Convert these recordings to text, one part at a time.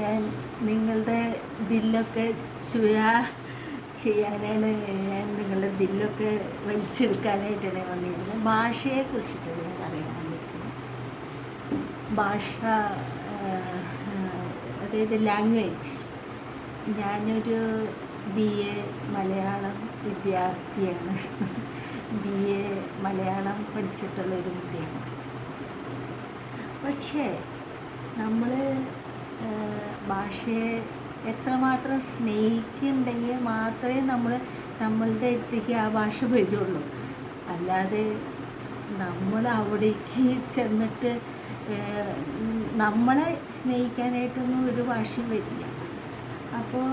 ഞാൻ നിങ്ങളുടെ ബില്ലൊക്കെ ചുരാ ചെയ്യാനാണ് ഞാൻ നിങ്ങളുടെ ബില്ലൊക്കെ വലിച്ചെടുക്കാനായിട്ടാണ് വന്നിരുന്നത് ഭാഷയെ കുറിച്ചിട്ട് ഞാൻ അറിയാൻ പറ്റും. ഭാഷ അതായത് ലാംഗ്വേജ് ഞാനൊരു ബി എ മലയാളം വിദ്യാർത്ഥിയാണ്. ബി എ മലയാളം പഠിച്ചിട്ടുള്ളൊരു വിദ്യയാണ് പക്ഷേ നമ്മൾ ഭാഷയെ എത്രമാത്രം സ്നേഹിക്കുന്നുണ്ടെങ്കിൽ മാത്രമേ നമ്മൾ നമ്മളുടെ അടുത്തേക്ക് ആ ഭാഷ വരുള്ളൂ. അല്ലാതെ നമ്മൾ അവിടേക്ക് ചെന്നിട്ട് നമ്മളെ സ്നേഹിക്കാനായിട്ടൊന്നും ഒരു ഭാഷയും വരില്ല. അപ്പോൾ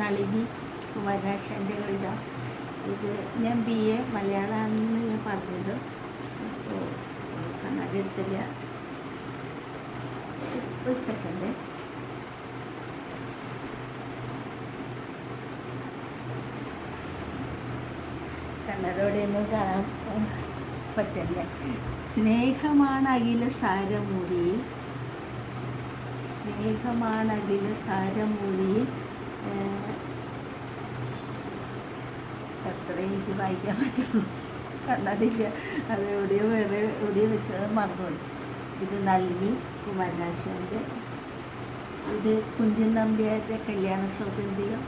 നളിനി കുമാരനാശാന്റെ കവിത. ഇത് ഞാൻ ബി എ മലയാളമാണെന്ന് ഞാൻ പറഞ്ഞത്. അപ്പോൾ കണ്ണാടി എടുത്തില്ല. ഒരു സെക്കൻഡ് കണ്ണടോടെയൊന്നും കാണാൻ ഏഹ്, പറ്റില്ല. സ്നേഹമാണ് അഖില സാരമൂരിയിൽ സ്നേഹമാണ് അഖില സാരമൂരിയിൽ എത്ര എനിക്ക് വായിക്കാൻ പറ്റുള്ളൂ. കണ്ണടില്ല അത് എവിടെയോ വേറെ എവിടെയോ വെച്ചത് മറന്നുപോയി. ഇത് നളിനി കുമാരനാശാന്റെ ഇത് കുഞ്ചൻ നമ്പ്യാരുടെ കല്യാണ സൗകര്യം.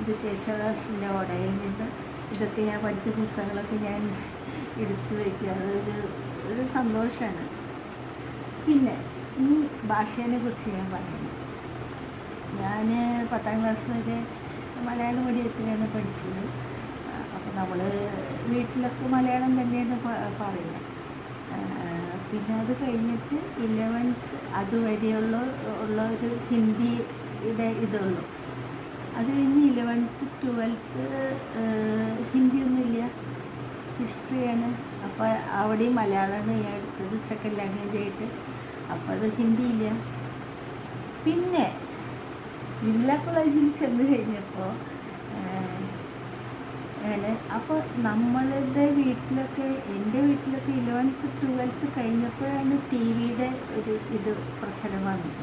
ഇത് കേശവദാസിന്റെ ഓടയിൽ നിന്ന് ഇതൊക്കെ ഞാൻ പഠിച്ച പുസ്തകങ്ങളൊക്കെ ഞാൻ എടുത്തു വയ്ക്കുക അതൊരു ഒരു സന്തോഷമാണ് പിന്നെ ഇനി ഭാഷേനെ കുറിച്ച് ഞാൻ പറയുന്നു ഞാൻ പത്താം ക്ലാസ് വരെ മലയാളം മീഡിയത്തിലാണ് പഠിച്ചത്. അപ്പോൾ നമ്മൾ വീട്ടിലൊക്കെ മലയാളം തന്നെയാണ് പറയുക. പിന്നെ അത് കഴിഞ്ഞിട്ട് ഇലവൻത്ത് അതുവരെയുള്ള ഉള്ള ഒരു ഹിന്ദിയുടെ ഇതുള്ളൂ. അത് കഴിഞ്ഞ് ഇലവൻത്ത് ട്വൽത്ത് ഹിന്ദിയൊന്നുമില്ല ഹിസ്റ്ററിയാണ് അപ്പോൾ അവിടെയും മലയാളമാണ് ഞാൻ എടുത്തത് സെക്കൻഡ് ലാംഗ്വേജ് ആയിട്ട്. അപ്പോൾ അത് ഹിന്ദിയില്ല. പിന്നെ വിമല കോളേജിൽ ചെന്ന് കഴിഞ്ഞപ്പോൾ ആണ്. അപ്പോൾ നമ്മളുടെ വീട്ടിലൊക്കെ എന്റെ വീട്ടിലൊക്കെ ഇലവൻത്ത് ട്വൽത്ത് കഴിഞ്ഞപ്പോഴാണ് ടി വിയുടെ ഒരു ഇത് പ്രസരം വന്നത്.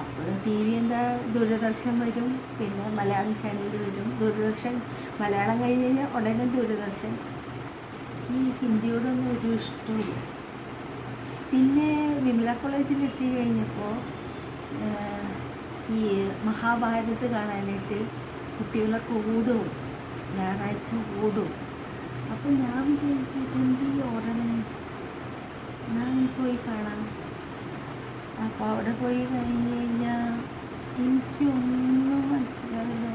അപ്പോൾ ടി വി എന്താ ദൂരദർശൻ വരും പിന്നെ മലയാളം ചാനലിൽ വരും. ദൂരദർശൻ മലയാളം കഴിഞ്ഞ് കഴിഞ്ഞാൽ ഉടനെ ദൂരദർശൻ. ഈ ഹിന്ദിയോടൊന്നും ഒരു ഇഷ്ടമില്ല പിന്നെ വിമല കോളേജിൽ എത്തി കഴിഞ്ഞപ്പോൾ ഈ മഹാഭാരത് കാണാനായിട്ട് കുട്ടികളൊക്കെ ഓടും ഞായറാഴ്ച ഓടും അപ്പോൾ ഞാൻ വിചാരിക്കും ഇതെന്ത് ഓടണേ ഞാൻ പോയി കാണാം. അപ്പോൾ അവിടെ പോയി കഴിഞ്ഞ് കഴിഞ്ഞാൽ എനിക്കൊന്നും മനസ്സിലാവില്ല.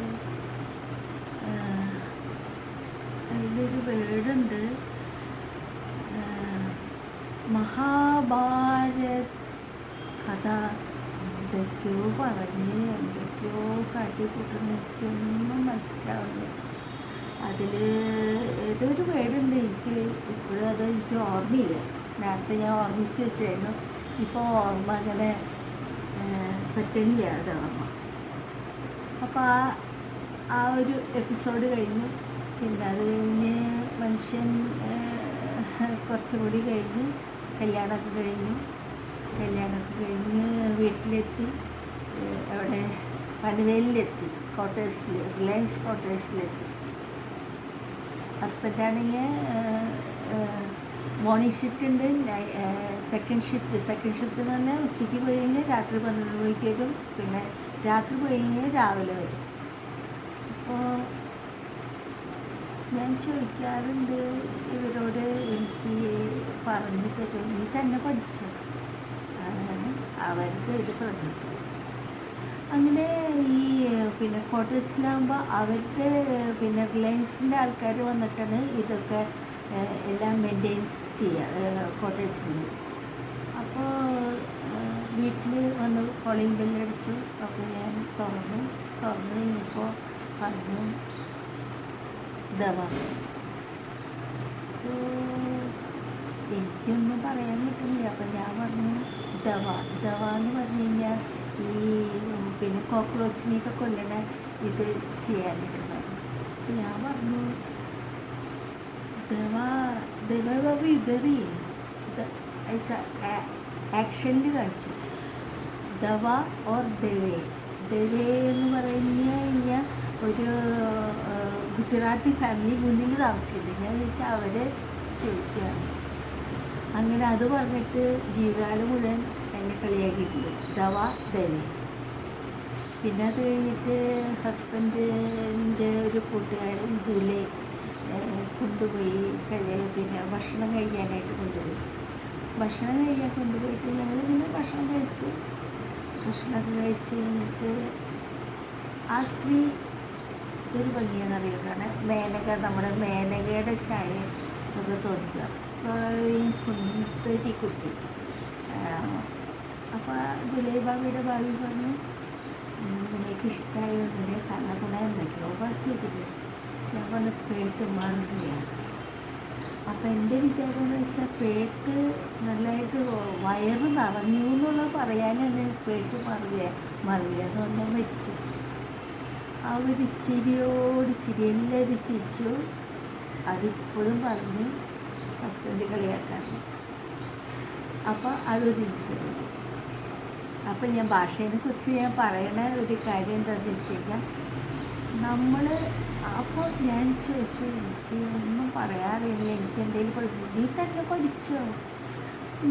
അതിലൊരു ആഹ്, മഹാഭാരത് കഥ എന്തൊക്കെയോ പറഞ്ഞ് എന്തൊക്കെയോ കാട്ടിക്കൂട്ടുന്ന. എനിക്കൊന്നും മനസ്സിലാവില്ല. അതിൽ ഏതോ ഒരു വേർഡുണ്ട് എനിക്ക് ഇപ്പോഴും അത് എനിക്ക് ഓർമ്മയില്ല. നേരത്തെ ഞാൻ ഓർമ്മിച്ച് വെച്ചായിരുന്നു. ഇപ്പോൾ ഓർമ്മ അങ്ങനെ ഓർമ്മ അപ്പോൾ ആ ആ ഒരു എപ്പിസോഡ് കഴിഞ്ഞു. പിന്നെ അത് കഴിഞ്ഞ് മനുഷ്യൻ കുറച്ചുകൂടി കൂടി കഴിഞ്ഞ്. കല്യാണമൊക്കെ കഴിഞ്ഞു. കല്യാണമൊക്കെ കഴിഞ്ഞ് വീട്ടിലെത്തി. അവിടെ പനുവേലിലെത്തി. ക്വാർട്ടേഴ്സിൽ റിലയൻസ് ക്വാർട്ടേഴ്സിലെത്തി. ഹസ്ബൻഡാണെങ്കിൽ മോർണിംഗ് ഷിഫ്റ്റ് ഉണ്ട്. സെക്കൻഡ് ഷിഫ്റ്റ് സെക്കൻഡ് ഷിഫ്റ്റ് എന്ന് പറഞ്ഞാൽ ഉച്ചയ്ക്ക് പോയി കഴിഞ്ഞാൽ രാത്രി പന്ത്രണ്ട് മണിക്ക് വരും പിന്നെ രാത്രി പോയി കഴിഞ്ഞാൽ രാവിലെ വരും. അപ്പോൾ ഞാൻ ചോദിക്കാറുണ്ട് ഇവരോട് എനിക്ക് പറഞ്ഞു തരും നീ തന്നെ പഠിച്ചു? അവർക്ക് ഇത് പറഞ്ഞു അങ്ങനെ ഈ പിന്നെ ക്വാർട്ടേഴ്സിലാകുമ്പോൾ അവരുടെ പിന്നെ റിലയൻസിന്റെ ആൾക്കാർ വന്നിട്ടാണ് ഇതൊക്കെ എല്ലാം മെയിന്റെയിൻസ് ചെയ്യുക ക്വാർട്ടേഴ്സിൽ അപ്പോൾ വീട്ടിൽ വന്ന് കോളിംഗ് ബെല്ലടിച്ചു അപ്പോൾ ഞാൻ തുറന്നു. തുറന്നു കഴിഞ്ഞപ്പോൾ പറഞ്ഞു ദവ എനിക്കൊന്നും പറയാൻ കിട്ടുന്നില്ല അപ്പം ഞാൻ പറഞ്ഞു ദവ ദവ എന്ന് പറഞ്ഞു കഴിഞ്ഞാൽ ഈ പിന്നെ കോക്രോച്ചിനെയൊക്കെ കൊല്ലണ ഇത് ചെയ്യാനായിട്ട് പറഞ്ഞു. ഞാൻ പറഞ്ഞു ദവ ദവ ഇതറി ആക്ഷനിൽ കാണിച്ചു. ദവ ഓർ ദവേ. ദവേ എന്ന് പറഞ്ഞു കഴിഞ്ഞാൽ ഒരു ഗുജറാത്തി ഫാമിലി മുന്നിൽ താമസിക്കുന്നത് ഞാൻ ചോദിച്ചാൽ അവരെ ചോദിക്കുകയാണ്. അങ്ങനെ അത് പറഞ്ഞിട്ട് ജീവിതകാലം മുഴുവൻ എന്നെ കളിയാക്കിയിട്ടുണ്ട്. ദവ ദവേ. പിന്നെ അത് കഴിഞ്ഞിട്ട് ഹസ്ബൻഡിന്റെ ഒരു കൂട്ടുകാരൻ ദുലെ. കൊണ്ടുപോയി പിന്നെ ഭക്ഷണം കഴിക്കാനായിട്ട് കൊണ്ടുപോയി. ഭക്ഷണം കഴിക്കാൻ കൊണ്ടുപോയിട്ട് ഞങ്ങൾ പിന്നെ ഭക്ഷണം കഴിച്ചു. ഭക്ഷണമൊക്കെ കഴിച്ച് കഴിഞ്ഞിട്ട് ആ സ്ത്രീ ഒരു ഭംഗിയെന്ന് അറിയുന്നതാണ് മേനക നമ്മുടെ മേനകയുടെ ചായ ഒക്കെ തോന്നുക സുന്ദരി കുട്ടി. അപ്പോൾ ദുലൈബാബിയുടെ ഭാവി പറഞ്ഞു നിങ്ങൾക്ക് ഇഷ്ടമായ കണകുണ എന്തൊക്കെയോ പറിച്ചിട്ടില്ല പറഞ്ഞ പേട്ട് മറുകയാണ് അപ്പം എന്റെ വിചാരം എന്ന് വെച്ചാൽ പേട്ട് നല്ലതായിട്ട് വയറ് നിറഞ്ഞു എന്നുള്ളത് പറയാനാണ് പേട്ട് മറുക മറുക പറഞ്ഞാൽ മരിച്ചു. ഒരു ചിരിയോട് ചിരി എല്ലാവരും ചിരിച്ചു. അതിപ്പോഴും പറഞ്ഞ് ഹസ്ബൻഡ് കളിയാക്കാൻ. അപ്പോൾ അതൊരു ഇൻസിഡന്റ് അപ്പം ഞാൻ ഭാഷേനെ കുറിച്ച് ഞാൻ പറയണ ഒരു കാര്യം എന്താണെന്ന് വെച്ച് കഴിഞ്ഞാൽ നമ്മൾ അപ്പോൾ ഞാൻ ചോദിച്ചു എനിക്ക് ഒന്നും പറയാറില്ല എനിക്ക് എന്തെങ്കിലും പഠിച്ചു നീ തന്നെ പഠിച്ചോ?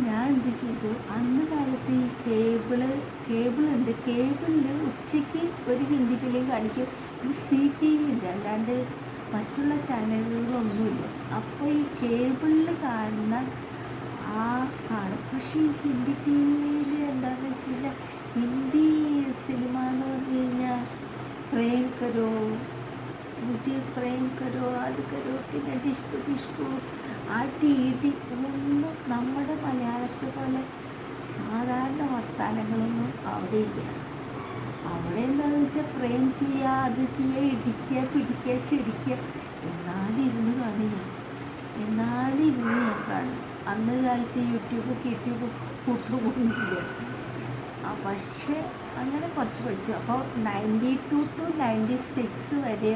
ഞാൻ എന്ത് ചെയ്തു? അന്ന് കാലത്ത് ഈ കേബിൾ കേബിളുണ്ട് കേബിളിൽ ഉച്ചയ്ക്ക് ഒരു ഹിന്ദി ഫിലിം കാണിക്കും. ഒരു സി ടി വി ഉണ്ട്. അല്ലാണ്ട് മറ്റുള്ള ചാനലുകളൊന്നുമില്ല. അപ്പോൾ ഈ കേബിളിൽ കാണുന്ന ആ കാണും. പക്ഷേ ഈ ഹിന്ദി ടി വിയിൽ എന്താണെന്ന് വെച്ച് കഴിഞ്ഞാൽ ഹിന്ദി സിനിമ എന്ന് പറഞ്ഞു കഴിഞ്ഞാൽ പ്രേം കരോ മുझे प्रेम करो അത് കരോ പിന്നെ ഡിഷ്കു ഡിഷ്കു അടി ഇടി ഒന്നും നമ്മുടെ മലയാളത്തെ പോലെ സാധാരണ വർത്തമാനങ്ങളൊന്നും അവിടെ ഇല്ല അവിടെ എന്താണെന്ന് വെച്ചാൽ പ്രേം ചെയ്യുക അത് ചെയ്യുക ഇടിക്കുക പിടിക്കുക ചെടിക്കുക എന്നാലും ഇരുന്ന് കാണുക എന്നാലും ഇരുന്ന് ഞാൻ കാണും അന്ന് കാലത്ത് യൂട്യൂബ് യൂട്യൂബ് കൂട്ടുപോകുന്നില്ല ആ പക്ഷേ അങ്ങനെ കുറച്ച് പഠിച്ചു അപ്പോൾ ninety two to ninety six വരെ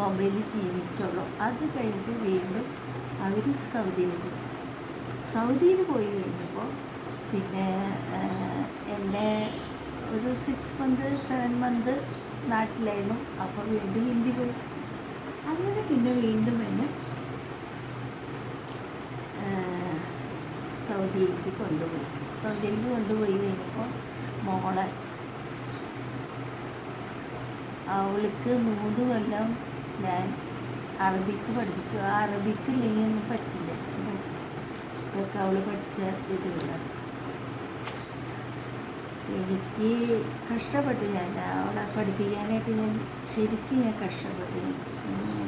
ബോംബെയിൽ ജീവിച്ചുള്ളൂ അത് കഴിഞ്ഞിട്ട് വീണ്ടും അവർ സൗദിയിൽ പോയി. സൗദിയിൽ പോയി കഴിഞ്ഞപ്പോൾ പിന്നെ എന്റെ ഒരു സിക്സ് മന്ത് സെവൻ മന്ത് നാട്ടിലായിരുന്നു. അപ്പോൾ വീണ്ടും ഹിന്ദി പോയി. അങ്ങനെ പിന്നെ വീണ്ടും എന്നെ സൗദിയിലേക്ക് കൊണ്ടുപോയി. സൗദിയിലേക്ക് കൊണ്ടുപോയി കഴിഞ്ഞപ്പോൾ മോളെ അവൾക്ക് മൂന്ന് കൊല്ലം ഞാൻ അറബിക്ക് പഠിപ്പിച്ചു. ആ അറബിക്ക് ഇല്ലെങ്കിൽ ഒന്നും പറ്റില്ല. ഇതൊക്കെ അവൾ പഠിച്ച ഇതുകളാണ് എനിക്ക് കഷ്ടപ്പെട്ടു ഞാൻ. അവളെ പഠിപ്പിക്കാനായിട്ട് ഞാൻ ശരിക്കും ഞാൻ കഷ്ടപ്പെട്ടു.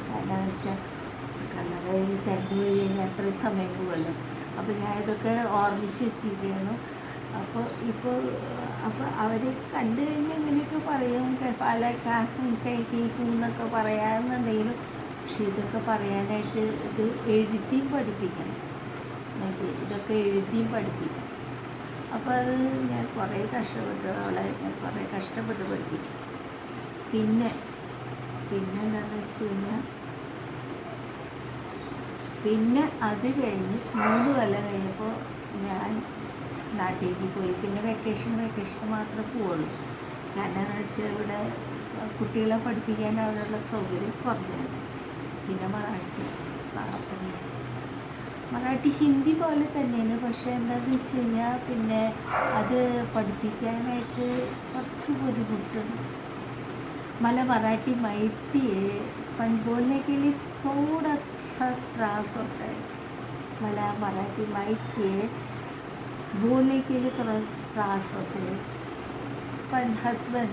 കാരണം വെച്ചാൽ കണ്ണടയിൽ തിരഞ്ഞു പോയി കഴിഞ്ഞാൽ അത്രയും സമയം പോകുമല്ലോ അപ്പോൾ ഞാൻ ഇതൊക്കെ ഓർമ്മിച്ച് വെച്ചിരിക്കുന്നു അപ്പോൾ ഇപ്പോൾ അപ്പോൾ അവർ കണ്ടു കഴിഞ്ഞാൽ ഇങ്ങനെയൊക്കെ പറയും. പല കേക്കും എന്നൊക്കെ പറയാമെന്നുണ്ടെങ്കിലും പക്ഷെ ഇതൊക്കെ പറയാനായിട്ട് ഇത് എഴുതിയും പഠിപ്പിക്കണം. നമുക്ക് ഇതൊക്കെ എഴുതിയും പഠിപ്പിക്കണം. അപ്പോൾ അത് ഞാൻ കുറേ കഷ്ടപ്പെട്ടു. അവളെ ഞാൻ കുറേ കഷ്ടപ്പെട്ട് പഠിപ്പിച്ചു. പിന്നെ പിന്നെന്താണെന്ന് വെച്ച് കഴിഞ്ഞാൽ പിന്നെ അത് കഴിഞ്ഞ് മൂന്ന് കൊല്ലം കഴിഞ്ഞപ്പോൾ ഞാൻ നാട്ടിലേക്ക് പോയി പിന്നെ വെക്കേഷൻ വെക്കേഷൻ മാത്രമേ പോവുള്ളൂ കാരണം എന്ന് വെച്ചാൽ ഇവിടെ കുട്ടികളെ പഠിപ്പിക്കാൻ അവിടെയുള്ള സൗകര്യം കുറഞ്ഞാണ് പിന്നെ മറാഠി പാപ്പനി മറാഠി ഹിന്ദി പോലെ തന്നെയാണ് പക്ഷേ എന്താണെന്ന് വെച്ച് കഴിഞ്ഞാൽ പിന്നെ അത് പഠിപ്പിക്കാനായിട്ട് കുറച്ച് ബുദ്ധിമുട്ടുണ്ട് मला मराठी माहिती आहे पण बोलने के लिए थोडासा त्रास होत आहे मला मराठी माहिती आहे बोलने के लिए थोडा त्रास होते पण हस्बैंड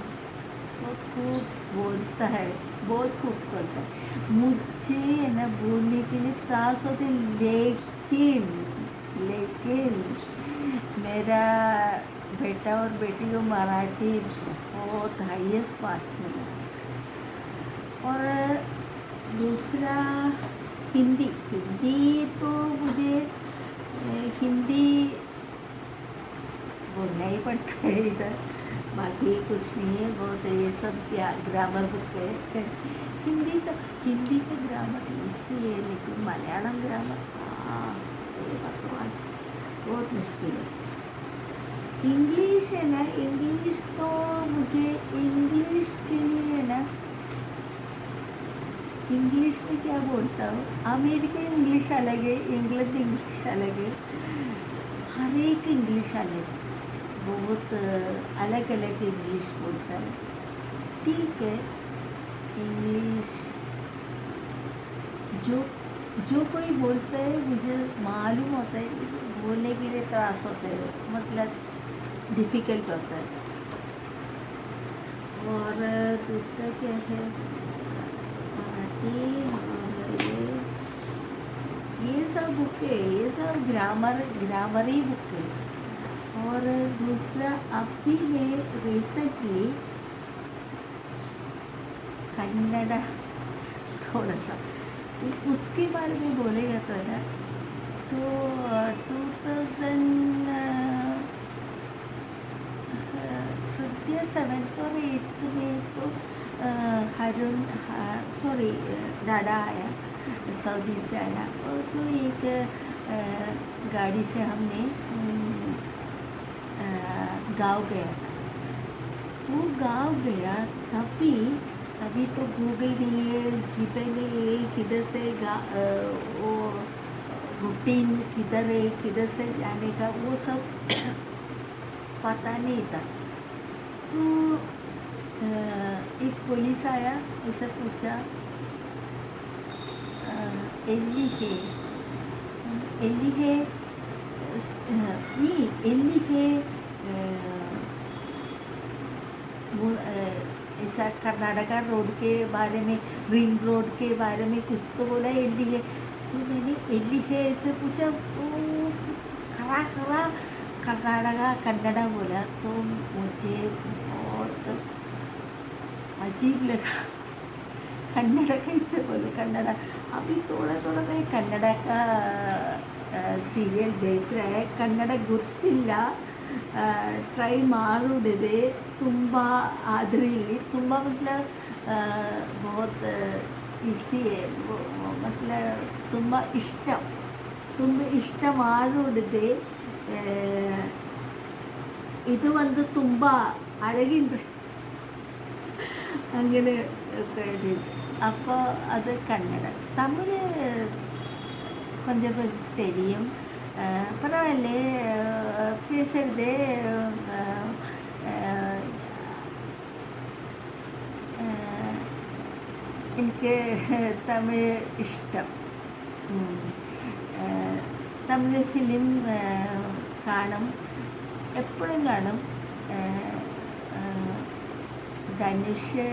वो खूब बोलता है, बहुत खूब बोलता है। मुझे है ना बोलने के लिए त्रास होते लेकिन लेकिन मेरा बेटा और बेटी को मराठी बहुत हाईएस्ट मार्क मिला और दूसरा हिंदी हिंदी तो मुझे अ, हिंदी बोलना ही इधर। बाकी कुछ नहीं है, बहुत ये सब ग्रामर बुक है। हिंदी तो हिंदी के ग्रामर इसी है, लेकिन मलयालम ग्रामर हाँ भगवान, बहुत मुश्किल है। इंग्लिश है ना इंग्लिश तो मुझे इंग्लिश के लिए है ना इंग्लिश में क्या बोलता हूँ? अमेरिका इंग्लिश अलग है इंग्लैंड इंग्लिश अलग है। हर एक इंग्लिश अलग है। बहुत अलग अलग इंग्लिश बोलता है। ठीक है इंग्लिश जो जो कोई बोलता है, मुझे मालूम होता है बोलने के लिए त्रास होता है मतलब डिफ़िकल्ट होता है। और दूसरा क्या है? मराठी ये सब बुक है, ये सब ग्रामर ग्रामर ही बुक है। और दूसरा अभी मैं रिसेंटली कन्नड़ा। थोड़ा सा। उसके बारे में बोलेगा तो ना। तो टू थाउज़ेंड तृतीय सेवेंथ और एट्थ में तो हरुण सॉरी दादा आया सऊदी से आया। और तो एक गाड़ी से हमने गाँव गया था। वो गाँव गया तभी अभी तो गूगल नहीं है जीपे में है किधर से गा वो रूटीन किधर है, किधर से जाने का, वो सब पता नहीं था। तो एक पुलिस आया ऐसा पूछा एल्ली है? एल्ली है नहीं, एल्ली है ऐसा कर्नाटका रोड के बारे में रिंग रोड के बारे में कुछ तो बोला एली है। तो मैंने एली है ऐसे पूछा तो खरा खरा कर्नाटका, कन्नड़ा बोला तो मुझे बहुत अजीब लगा। कन्नड़ा कैसे बोले कन्नड़ा? अभी थोड़ा थोड़ा मैं कन्नड़ा का सीरियल देख रहा है, कन्नड़ा गुर्तिल्ला ಟ್ರೈ ಮಾಡುಡಿದೆ ತುಂಬ ಆದ್ರಿಲಿ ತುಂಬ ಮತ್ಲಬ್ बहुत इसी है मतलब ತುಂಬ ಇಷ್ಟ. ತುಂಬ ಇಷ್ಟ ಮಾಡುಡಿದೆ ಇದು ಒಂದು ತುಂಬ ಅಡಗಿನ അങ്ങനെ എഴുതി അപ്പോൾ അത് കന്നഡ തമിഴ് கொஞ்சம் തെരിയും பரவாயில்ல அஹ் பேசுறது அஹ் அஹ் அஹ் എനിക്ക് തമിഴ് ഇഷ്ടം ഉം. ഏഹ് തമിഴ് ഫിലിം ഏഹ് കാണും എപ്പോഴും കാണും ഏഹ് ഏഹ് ധനുഷ്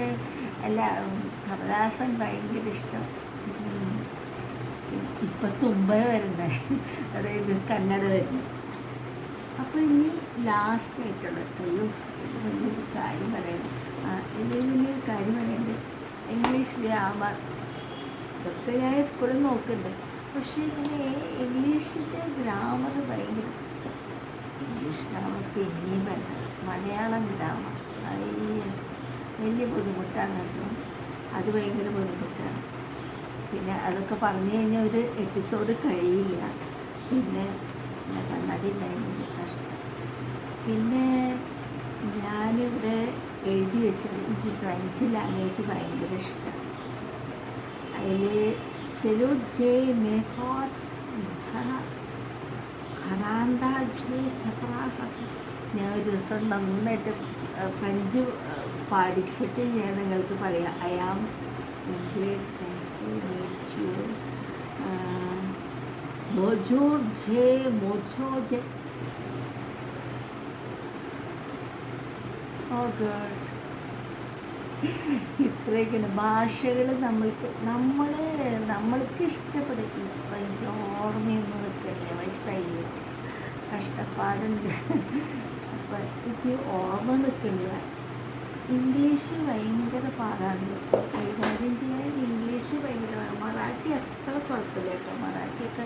അല്ല ഉം, കമലഹാസൻ ഭയങ്കര ഇഷ്ടം ഉം. ഇപ്പം തുമ്പ വരുന്നേ അതായത് കന്നഡ വരുന്നു അപ്പോൾ ഇനി ലാസ്റ്റ് ആയിട്ടുള്ള അയ്യോ വലിയൊരു കാര്യം പറയണം ആ ഇത് വലിയൊരു കാര്യം പറയണ്ട് ഇംഗ്ലീഷ് ഗ്രാമർ ഇതൊക്കെ ഞാൻ എപ്പോഴും നോക്കുന്നുണ്ട് പക്ഷേ ഇങ്ങനെ ഇംഗ്ലീഷിന്റെ ഗ്രാമർ ഭയങ്കര ഇംഗ്ലീഷ് ഗ്രാമർ പിന്നെയും വേണ്ട. മലയാളം ഗ്രാമർ വലിയ ബുദ്ധിമുട്ടാണ് അത് ഭയങ്കര ബുദ്ധിമുട്ടാണ്. പിന്നെ അതൊക്കെ പറഞ്ഞു കഴിഞ്ഞാൽ ഒരു എപ്പിസോഡ് കഴിയില്ല. പിന്നെ കണ്ണാടി ഉണ്ടായിരുന്നു കഷ്ടം. പിന്നെ ഞാനിവിടെ എഴുതി വെച്ചത് എനിക്ക് ഫ്രഞ്ച് ലാംഗ്വേജ് ഭയങ്കര ഇഷ്ടം. അതിൽ സെലോ ജെ ഛഫറാഹ ഞാൻ ഒരു ദിവസം നന്നായിട്ട് ഫ്രഞ്ച് പഠിച്ചിട്ട് ഞാൻ നിങ്ങൾക്ക് പറയാം. ഐ ആം ജെ മോജോ ജെ ഓ ഗോഡ് ഇത്രയൊക്കെയാണ് ഭാഷകൾ നമ്മൾക്ക് നമ്മൾ നമ്മൾക്ക് ഇഷ്ടപ്പെടും. ഇപ്പം എനിക്ക് ഓർമ്മയൊന്നും നിൽക്കില്ല വയസ്സായില്ല? കഷ്ടപ്പാടുണ്ട്. അപ്പം എനിക്ക് ഓർമ്മ നിൽക്കില്ല. ഇംഗ്ലീഷ് ഭയങ്കര പാടാണ്. കൈകാര്യം ചെയ്യാൻ ഇംഗ്ലീഷ് ഭയങ്കര മറാഠി അത്ര കുഴപ്പമില്ല കേട്ടോ. മറാഠിയൊക്കെ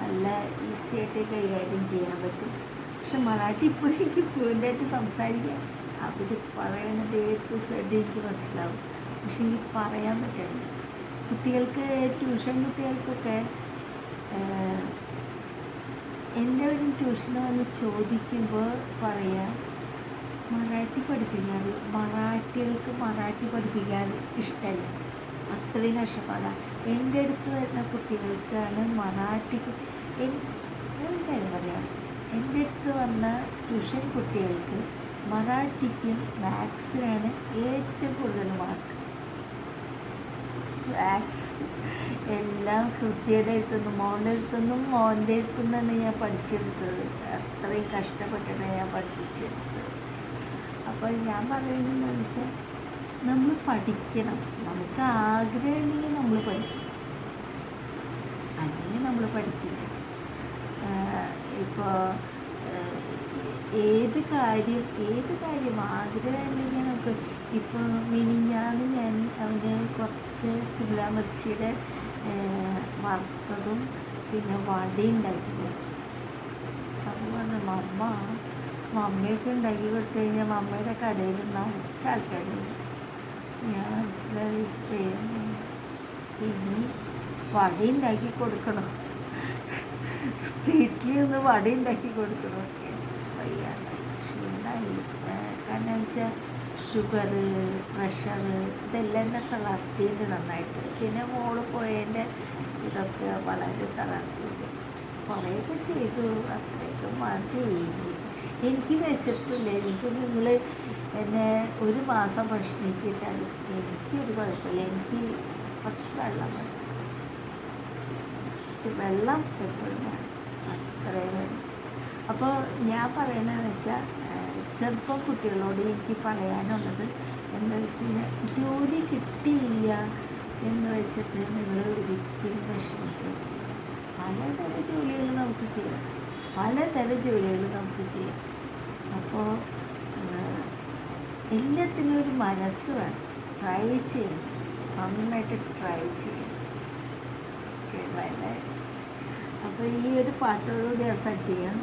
നല്ല ഈസി ആയിട്ട് കൈകാര്യം ചെയ്യാൻ പറ്റും. പക്ഷെ മറാഠി ഇപ്പോഴും എനിക്ക് ഫ്ലുവന്റായിട്ട് സംസാരിക്കാം അവർ പറയണത് എ ടു സെഡ് എനിക്ക് മനസ്സിലാവും. പക്ഷെ എനിക്ക് പറയാൻ പറ്റില്ല കുട്ടികൾക്ക് ട്യൂഷൻ കുട്ടികൾക്കൊക്കെ എന്റെ എല്ലാവരും ട്യൂഷന് വന്ന് ചോദിക്കുമ്പോൾ പറയാം മറാഠി പഠിപ്പിക്കാൻ മറാഠികൾക്ക് മറാഠി പഠിപ്പിക്കാൻ ഇഷ്ടമല്ല അത്രയും കഷ്ടപ്പാടാണ് എന്റെ അടുത്ത് വരുന്ന കുട്ടികൾക്കാണ് മറാഠിക്ക് എന്തായാലും പറയാം? എന്റെ അടുത്ത് വന്ന ട്യൂഷൻ കുട്ടികൾക്ക് മറാഠിക്കും മാത്സിനാണ് ഏറ്റവും കൂടുതൽ മാർക്ക്. മാത്സ് എല്ലാം കൃത്യയുടെ അടുത്തുനിന്നും മോന്റെ അടുത്തുനിന്നും മോന്റെ അടുത്തുനിന്നാണ് ഞാൻ പഠിച്ചെടുത്തത്. അത്രയും കഷ്ടപ്പെട്ടിട്ടാണ് ഞാൻ പഠിപ്പിച്ചെടുത്തത്. അപ്പോൾ ഞാൻ പറയുന്നതെന്ന് വെച്ചാൽ നമ്മൾ പഠിക്കണം. നമുക്ക് ആഗ്രഹമുണ്ടെങ്കിൽ നമ്മൾ പഠിക്കും. അല്ലെങ്കിൽ നമ്മൾ പഠിക്കില്ല. ഇപ്പോൾ ഏത് കാര്യം ഏത് കാര്യം ആഗ്രഹമുണ്ടെങ്കിൽ നമുക്ക് ഇപ്പോൾ മിനിഞ്ഞാന്ന് ഞാൻ അവന് കുറച്ച് സിംല മിർച്ചിയുടെ വറുത്തതും പിന്നെ വടയുണ്ടായിരുന്നു കൊടുത്തു അപ്പോൾ പറഞ്ഞു മമ്മ മമ്മയൊക്കെ ഉണ്ടാക്കി കൊടുത്തു കഴിഞ്ഞാൽ മമ്മയുടെ കടയിൽ നിറച്ച ആൾക്കാരുണ്ട്. ഞാൻ മനസ്സിലായി ഇനി വട ഉണ്ടാക്കി കൊടുക്കണം. സ്ട്രീറ്റിൽ നിന്ന് വട ഉണ്ടാക്കി കൊടുക്കണം. ക്ഷീണമായി കാരണം വെച്ചാൽ ഷുഗർ പ്രഷർ ഇതെല്ലാം എന്നെ തളർത്തിയിട്ട് നന്നായിട്ട്. പിന്നെ മോൾ പോയതിന്റെ ഇതൊക്കെ വളരെ തളർത്തിയിട്ട് കുറേയൊക്കെ ചെയ്തു അത്രയൊക്കെ മതി. എനിക്ക് വിശപ്പില്ല. എനിക്ക് നിങ്ങൾ എന്നെ ഒരു മാസം ഭക്ഷണിക്കിട്ടാൽ എനിക്കൊരു കുഴപ്പമില്ല. എനിക്ക് കുറച്ച് വെള്ളം വേണം. കുറച്ച് വെള്ളം എപ്പോഴും അത്രയും വേണം. അപ്പോൾ ഞാൻ പറയണതെന്ന് വെച്ചാൽ ചെറുപ്പം കുട്ടികളോട് എനിക്ക് പറയാനുള്ളത് എന്താ വെച്ച് കഴിഞ്ഞാൽ ജോലി കിട്ടിയില്ല എന്ന് വെച്ചിട്ട് നിങ്ങൾ ഒരിക്കലും വിഷമിക്കും പലതരം ജോലികൾ നമുക്ക് ചെയ്യാം. പലതരം ജോലികൾ നമുക്ക് ചെയ്യാം. അപ്പോൾ എല്ലാത്തിനും ഒരു മനസ്സ് വേണം. ട്രൈ ചെയ്യണം. നന്നായിട്ട് ട്രൈ ചെയ്യണം. അപ്പോൾ ഈ ഒരു പാട്ടോടുകൂടി അവസാനിപ്പിക്കാം